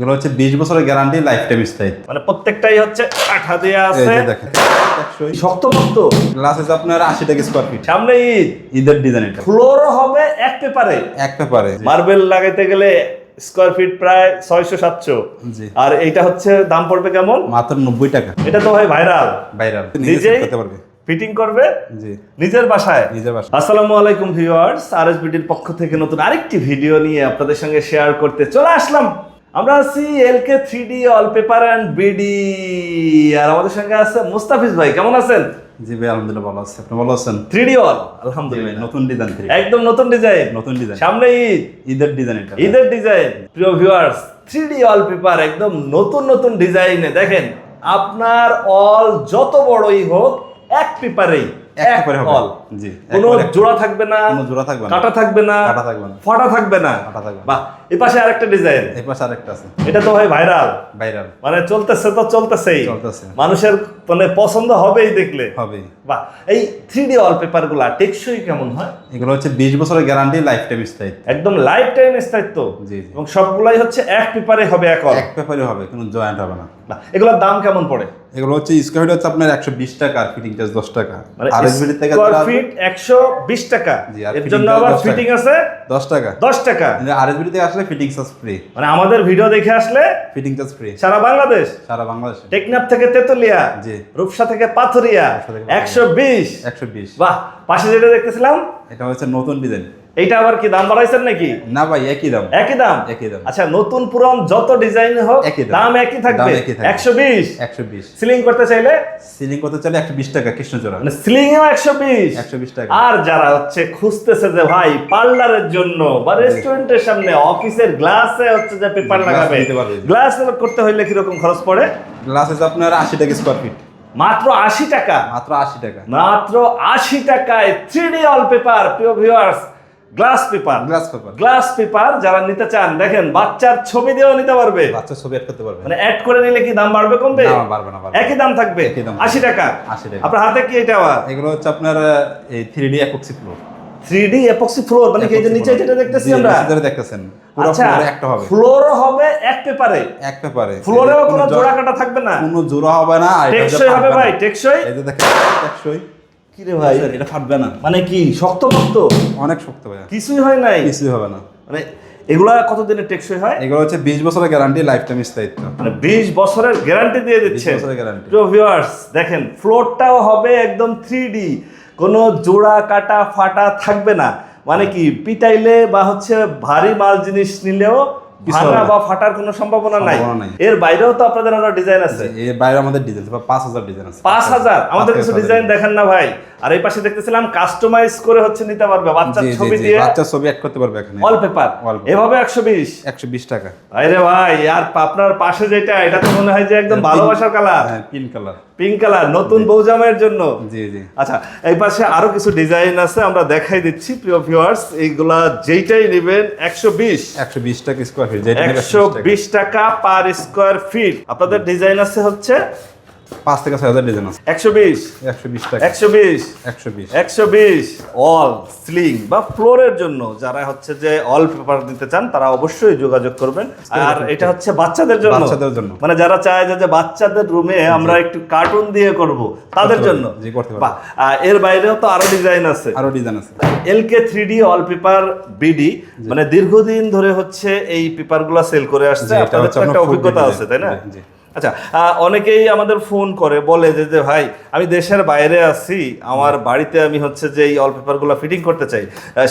এগুলো হচ্ছে বিশ বছরের গ্যারান্টি লাইফ টাইম স্থায়িত্ব মানে প্রত্যেকটাই হচ্ছে আঠা দেওয়া আছে। দেখেন। শক্তপোক্ত গ্লাস আছে আপনার আশি টাকা স্কোয়ার ফিট সামনে ঈদ। ঈদের ডিজাইন এটা। ফ্লোর হবে এক পেপারে। এক পেপারে। মার্বেল লাগাইতে গেলে স্কোয়ার ফিট প্রায় ছয়শো সাতশো। আর এইটা হচ্ছে দাম পড়বে কেমন? মাত্র নব্বই টাকা। এটা তো ভাই ভাইরাল নিজে নিজেই করতে পারবে। ফিটিং করবে? জি। নিজের বাসায়? নিজের আসসালামু আলাইকুম ভিউয়ার্স আরএসবিটির পক্ষ থেকে নতুন আরেকটি ভিডিও নিয়ে আপনাদের সঙ্গে শেয়ার করতে চলে আসলাম। আমরা আছি LK three D all paper and BD আর আমাদের সঙ্গে আছে মুস্তাফিজ ভাই কেমন আছেন? জি ভাই আলহামদুলিল্লাহ ভালো আছে। আপনি ভালো আছেন? থ্রি ডি অল আলহামদুলিল্লাহ। নতুন ডিজাইন থ্রি একদম নতুন ডিজাইন নতুন ডিজাইন সামনে ঈদ। ঈদের ডিজাইন এটা। ঈদের ডিজাইন প্রিয় viewers three D all paper একদম নতুন নতুন ডিজাইনে দেখেন আপনার অল যত বড়ই হোক এক পেপারেই এক পেপারে হবে। জি কোনো জোড়া থাকবে না কোনো জোড়া থাকবে না। কাটা থাকবে না কাটা থাকবে না। ফাটা থাকবে না। কাটা থাকবে বাহ এই পাশে আরেকটা ডিজাইন এই পাশে আরেকটা আছে। এটা তো ভাই ভাইরাল ভাইরাল মানে চলতেছে তো চলতেছেই। চলতেছে। মানুষের মানে পছন্দ হবেই দেখলে। বাহ এই থ্রি ডি ওয়ালপেপারগুলা টেকসই কেমন হয়? এগুলো হচ্ছে বিশ বছরের গ্যারান্টি লাইফ টাইম স্থায়িত্ব একদম লাইফ টাইম স্থায়িত্ব জি এবং সবগুলাই হচ্ছে এক পেপারে হবে এক এক পেপারে হবে কোনো জয়েন্ট হবে না। এগুলোর দাম কেমন পড়ে? এগুলো হচ্ছে স্কোয়ার ফিট হচ্ছে আপনার একশো বিশ টাকা আর ফিটিং চার্জ দশ টাকা। মানে এসবিডি থেকে ফিট একশো বিশ টাকা। এর জন্য আবার ফিটিং আছে দশ টাকা। দশ টাকা। আর থেকে আসলে ফিটিং চার্জ ফ্রি মানে আমাদের ভিডিও দেখে আসলে ফিটিং চার্জ ফ্রি সারা বাংলাদেশ। সারা বাংলাদেশ। টেকনাফ থেকে তেতুলিয়া জি। রূপসা থেকে পাথরিয়া রূপসা থেকে পাথুরিয়া। একশো বিশ। একশো বিশ। বাহ পাশে যেটা দেখতেছিলাম? এটা হচ্ছে নতুন ডিজাইন এইটা আবার কি দাম বাড়াইছেন নাকি? না ভাই একই দাম। একই দাম? একই দাম। আচ্ছা নতুন পুরন যত ডিজাইন হোক একই দাম। একই থাকবে? দাম একই থাকবে। একশো বিশ? একশো বিশ। সিলিং করতে চাইলে? সিলিং করতে চাইলে একশো বিশ টাকা কৃষ্ণচূড়া। মানে সিলিং এও একশো বিশ? একশো বিশ টাকা। আর যারা হচ্ছে খুঁজতেছে যে ভাই পার্লারের জন্য বা রেস্টুরেন্টের সামনে অফিসের গ্লাসে হচ্ছে যে পেপার লাগাবে। গ্লাস করতে হইলে কীরকম খরচ পড়ে? গ্লাস আপনার আশি টাকা স্কোয়ার ফিট মাত্র আশি টাকা? মাত্র আশি টাকা। মাত্র আশি টাকায় থ্রি ডি অল পেপার প্রিয় viewers glass paper glass paper glass paper যারা নিতে চান দেখেন বাচ্চার ছবি দিয়েও নিতে পারবে। বাচ্চা ছবি অ্যাড করতে পারবে। মানে অ্যাড করে নিলে কি দাম বাড়বে কমবে? না, বাড়বে না, বাড়বে। একই দাম থাকবে? আশি টাকা। 80 টাকা। আপনার হাতে কি এটা আবার? এগুলো হচ্ছে আপনার এই three D epoxy floor three D epoxy floor মানে কি এই যে নিচে যেটা দেখতেছি আমরা? যেটা দেখতেছেন পুরো আচ্ছা ফ্লোরে একটা হবে। ফ্লোর হবে এক পেপারে। এক পেপারে। ফ্লোরেও কোনো জোড়া কাটা থাকবে না। কোনো জোড়া হবে না টেকসই হবে ভাই টেকসই। এই যে দেখেন টেকসই। কি রে ভাই এটা ফাটবে না। মানে কি শক্ত শক্ত অনেক শক্ত ভাই। কিছুই হয় নাই? কিছুই হবে না। মানে এগুলা কতদিনের টেকসই হয়? এগুলো হচ্ছে বিশ বছরের গ্যারান্টি লাইফ টাইম স্থায়িত্ব। মানে বিশ বছরের গ্যারান্টি দিয়ে দিচ্ছে বছরের গ্যারান্টি প্রিয় ভিউয়ার্স দেখেন ফ্লোরটাও হবে একদম থ্রি ডি কোনো জোড়া কাটা ফাটা থাকবে না। মানে কি পিটাইলে বা হচ্ছে ভারী মাল জিনিস নিলেও ভাঙা বা ফাটার কোনো সম্ভাবনা নাই। এর বাইরেও তো আপনাদের আরও ডিজাইন আছে। এর বাইরে আমাদের ডিজাইন পাঁচ হাজার ডিজাইন আছে। পাঁচ হাজার? আমাদের কিছু ডিজাইন দেখেন না ভাই। আর এই পাশে দেখতেছিলাম কাস্টমাইজ করে হচ্ছে নিতে পারবে। বাচ্চার ছবি দিয়ে বাচ্চার ছবি অ্যাড করতে পারবে এখানে। ওয়ালপেপার এভাবে একশো বিশ? একশো বিশ টাকা। আরে ভাই আর আপনার পাশে যেটা এটা তো মনে হয় যে একদম ভালোবাসার কালার হ্যাঁ পিন কালার পিঙ্ক কালার নতুন বৌজামের জন্য? জি জি। আচ্ছা এই পাশে আরও কিছু ডিজাইন আছে আমরা দেখাই দিচ্ছি প্রিয় ভিউয়ার্স এইগুলা যেইটাই নেবেন একশো বিশ। একশো বিশ টাকা স্কোয়ার ফিট একশো 120 টাকা। বিশ টাকা পার স্কোয়ার ফিট আপনাদের ডিজাইন আছে হচ্ছে পাঁচ থেকে ছয় হাজার ডিজাইন আছে। একশো বিশ। একশো বিশ টাকা। একশো বিশ। একশো বিশ। একশো বিশ। অল স্লিং বা ফ্লোরের জন্য যারা হচ্ছে যে অল পেপার দিতে চান তারা অবশ্যই যোগাযোগ করবেন। আর এটা হচ্ছে বাচ্চাদের জন্য। বাচ্চাদের জন্য। মানে যারা চায় যে বাচ্চাদের রুমে আমরা একটু কার্টুন দিয়ে করব তাদের জন্য। জি, করতে। এর বাইরেও তো আরও ডিজাইন আছে। আরও ডিজাইন আছে। LK three D all paper BD মানে দীর্ঘদিন ধরে হচ্ছে এই পেপারগুলো সেল করে আসছে। আপনাদের একটা অভিজ্ঞতা আছে তাই না? জি। আচ্ছা অনেকেই আমাদের ফোন করে বলে যে যে ভাই আমি দেশের বাইরে আছি আমার বাড়িতে আমি হচ্ছে যে এই অল পেপারগুলো ফিটিং করতে চাই।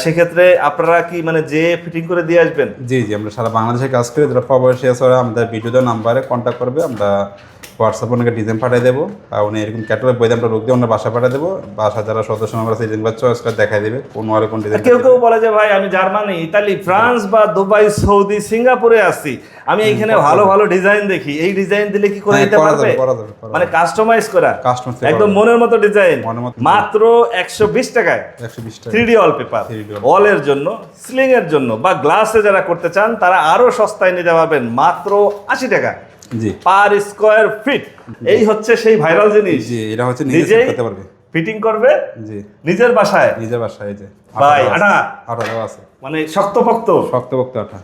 সেক্ষেত্রে আপনারা কি মানে যে ফিটিং করে দিয়ে আসবেন? জি জি আমরা সারা বাংলাদেশে কাজ করি। যারা প্রবাসী আছে ওরা আমাদের ভিডিওতে নাম্বারে কন্ট্যাক্ট করবে। আমরা হোয়াটসঅ্যাপে ওনাকে ডিজাইন পাঠিয়ে দেবো। আর উনি এরকম ক্যাটালগ বই আমরা রোগ দিয়ে ওনার বাসা পাঠিয়ে দেবো। বাসা যারা সদস্য নাম্বার আছে ডিজাইন বা চয়েস করে দেখাই দেবে কোন আর কোন ডিজাইন কেউ কেউ বলে যে ভাই আমি জার্মানি ইতালি ফ্রান্স বা দুবাই সৌদি সিঙ্গাপুরে আছি। আমি এইখানে ভালো ভালো ডিজাইন দেখি। এই ডিজাইন দিলে কি করে হ্যাঁ, দিতে পারবে? মানে কাস্টমাইজ করা। একদম মনের মতো ডিজাইন মাত্র একশো বিশ টাকায়। Three D all paper 3D অলের জন্য স্লিং এর জন্য বা গ্লাসে যারা করতে চান তারা আরও সস্তায় নিতে পারবেন মাত্র আশি টাকা। জি। পার স্কোয়ার ফিট এই হচ্ছে সেই ভাইরাল জিনিস। জি এটা হচ্ছে নিজে নিজেই করতে পারবে। ফিটিং করবে। জি। নিজের বাসায়। নিজের বাসায় এই যে ভাই, আঠা। আঠা দেওয়া আছে। মানে শক্তপোক্ত। শক্তপোক্ত আঠা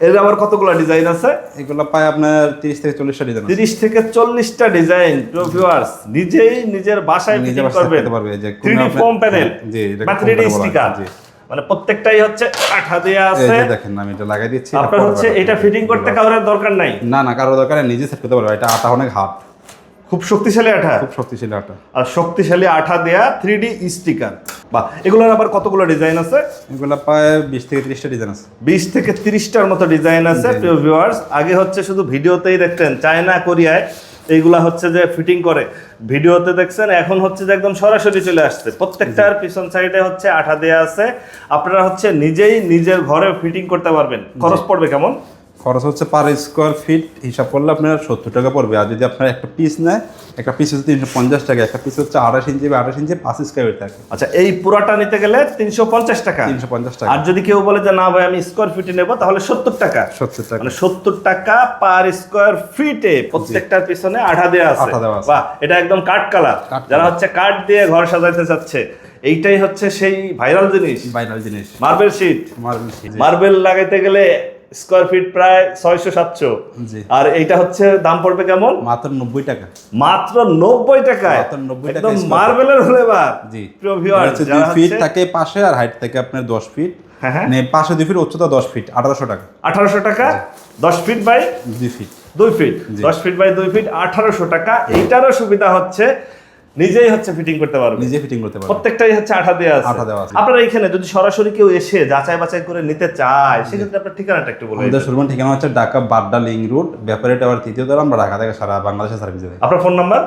এর আবার কতগুলো ডিজাইন আছে? এগুলো পায় আপনার তিরিশ থেকে চল্লিশটা ডিজাইন তিরিশ থেকে চল্লিশটা ডিজাইন ভিউয়ার্স নিজেই নিজের বাসায় নিজে ফিটিং বাসায় করবেন। করতে পারবে, যে কোনো 3D আপনার- ফোম প্যানেল জি, এটাকে 3D panel বলা স্টিকার জি। মানে প্রত্যেকটাই হচ্ছে আঠা দেয়া আছে। দেখেন আমি এটা লাগাই দিচ্ছি আপনার হচ্ছে এটা ফিটিং করতে কারোর দরকার নাই। না না কারও দরকার নেই, নিজে সেট করতে পারবে এটা আটা অনেক হার্ড খুব শক্তিশালী আঠা? খুব শক্তিশালী আটা আর শক্তিশালী আঠা দেয়া থ্রি ডি স্টিকার বা এগুলোর আবার কতগুলো ডিজাইন আছে? এগুলো পায় বিশ থেকে তিরিশটা ডিজাইন আছে। বিশ থেকে তিরিশটার মতো ডিজাইন আছে প্রিয় ভিউয়ার্স আগে হচ্ছে শুধু ভিডিওতেই দেখতেন চায়না কোরিয়ায় এইগুলা হচ্ছে যে ফিটিং করে। ভিডিওতে দেখছেন এখন হচ্ছে যে একদম সরাসরি চলে আসছে। প্রত্যেকটার পিছন সাইডে হচ্ছে আঠা দেয়া আছে। আপনারা হচ্ছে নিজেই নিজের ঘরে ফিটিং করতে পারবেন। খরচ পড়বে কেমন? খরচ হচ্ছে পার স্কোয়ার ফিট হিসাব করলে আপনার সত্তর টাকা পড়বে। আর যদি আপনার একটা পিস নেয় একটা পিস হচ্ছে তিনশো পঞ্চাশ টাকা একটা পিস হচ্ছে আঠাশ ইঞ্চি বা আঠাশ ইঞ্চি পাঁচ স্কোয়ার ফিট থাকে। আচ্ছা এই পুরাটা নিতে গেলে তিনশো পঞ্চাশ টাকা? তিনশো পঞ্চাশ টাকা। আর যদি কেউ বলে যে না ভাই আমি স্কোয়ার ফিটে নেব তাহলে সত্তর টাকা। সত্তর টাকা। মানে সত্তর টাকা পার স্কোয়ার ফিটে প্রত্যেকটার পিছনে আঠা দেওয়া আছে। আঠা দেওয়া আছে। বাহ এটা একদম কাঠ কালার যারা হচ্ছে কাঠ দিয়ে ঘর সাজাইতে চাচ্ছে এইটাই হচ্ছে সেই ভাইরাল জিনিস। ভাইরাল জিনিস। মার্বেল শিট মার্বেল মার্বেল লাগাইতে গেলে স্কোয়ার ফিট প্রায় ছয়শো সাতশো। আর এইটা হচ্ছে দাম পড়বে কেমন? মাত্র নব্বই টাকা। মাত্র নব্বই টাকায়? মাত্র 90 টাকায় একদম মার্বেলের জি। যারা ফিট থাকে পাশে আর হাইট থাকে আপনার দশ ফিট হ্যাঁ হ্যাঁ। মানে পাশে দুই ফিট উচ্চতা দশ ফিট আঠারোশো টাকা। আঠারোশো টাকা? দশ ফিট বাই দুই ফিট দুই ফিট দশ ফিট বাই দুই ফিট আঠারোশো টাকা। এইটারও সুবিধা হচ্ছে নিজেই হচ্ছে ফিটিং করতে পারবে। নিজে ফিটিং করতে পারবে। প্রত্যেকটাই হচ্ছে আঠা দেওয়া আছে। আঠা দেওয়া আছে। আপনারা এখানে যদি সরাসরি কেউ এসে যাচাই বাছাই করে নিতে চায় সেক্ষেত্রে আপনার ঠিকানাটা একটু বলে আমাদের শোরুমের ঠিকানা হচ্ছে ঢাকা বাড্ডা লিং রোড ব্যাপারে টাওয়ার তৃতীয় তলা আমরা ঢাকা থেকে সারা বাংলাদেশে সার্ভিস দেয় আপনার ফোন নাম্বার?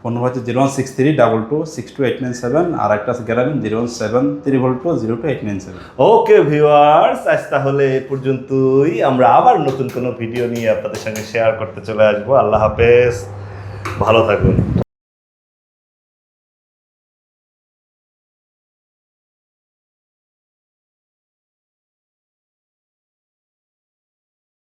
ফোন নম্বর হচ্ছে zero one six three double two six two eight nine seven আর একটা আছে Grameen zero one seven three ভোল two zero two eight nine seven. Okay viewers আজ তাহলে এ পর্যন্তই। আমরা আবার নতুন কোনো ভিডিও নিয়ে আপনাদের সঙ্গে শেয়ার করতে চলে আসব। আল্লাহ হাফেজ। ভালো থাকুন।